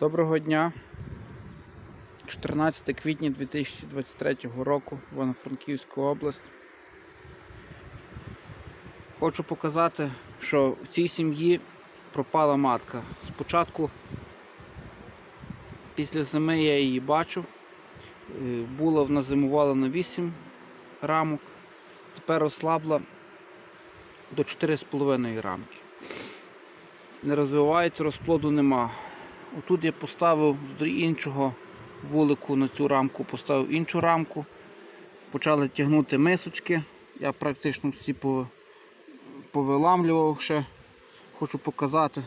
Доброго дня. 14 квітня 2023 року, Івано-Франківська область. Хочу показати, що в цій сім'ї пропала матка. Спочатку, після зими я її бачив. Е, Була вона зимувала на 8 рамок, тепер ослабла до 4,5 рамки. Не розвивається, розплоду нема. Отут я поставив з іншого вулику на цю рамку, поставив іншу рамку. Почали тягнути мисочки. Я практично всі повиламлював ще. Хочу показати,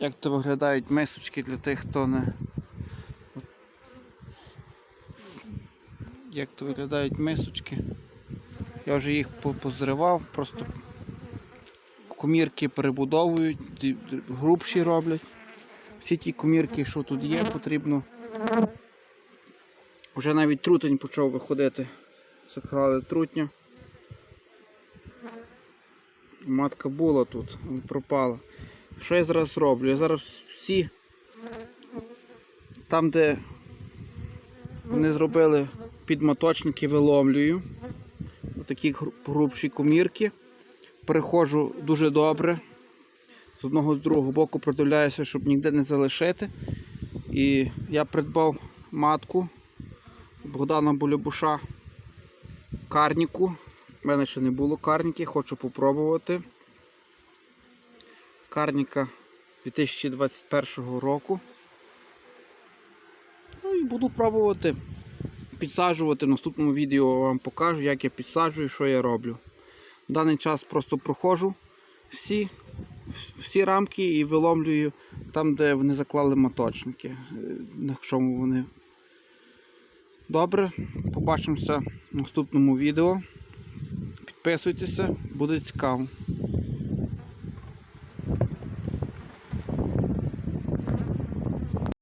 як то виглядають мисочки для тих, хто не. Як то виглядають мисочки. Я вже їх по- позривав, просто комірки перебудовують, грубші роблять. Всі ті комірки, що тут є, потрібно. Вже навіть трутень почав виходити. Закрали трутня. Матка була тут, але пропала. Що я зараз роблю? Я зараз всі там, де вони зробили підмоточники, виломлюю. Отакі грубші комірки. Переходжу дуже добре. З одного з другого боку продивляюся, щоб ніде не залишити. І я придбав матку Богдана Болюбуша карніку. У мене ще не було карніки, хочу попробувати. Карніка 2021 року. Ну і буду пробувати підсаджувати. В наступному відео вам покажу, як я підсаджую, що я роблю. В даний час просто проходжу всі, всі рамки і виломлюю там, де вони заклали моточники. е, На чому вони. Добре, побачимося в наступному відео. Підписуйтеся, буде цікаво.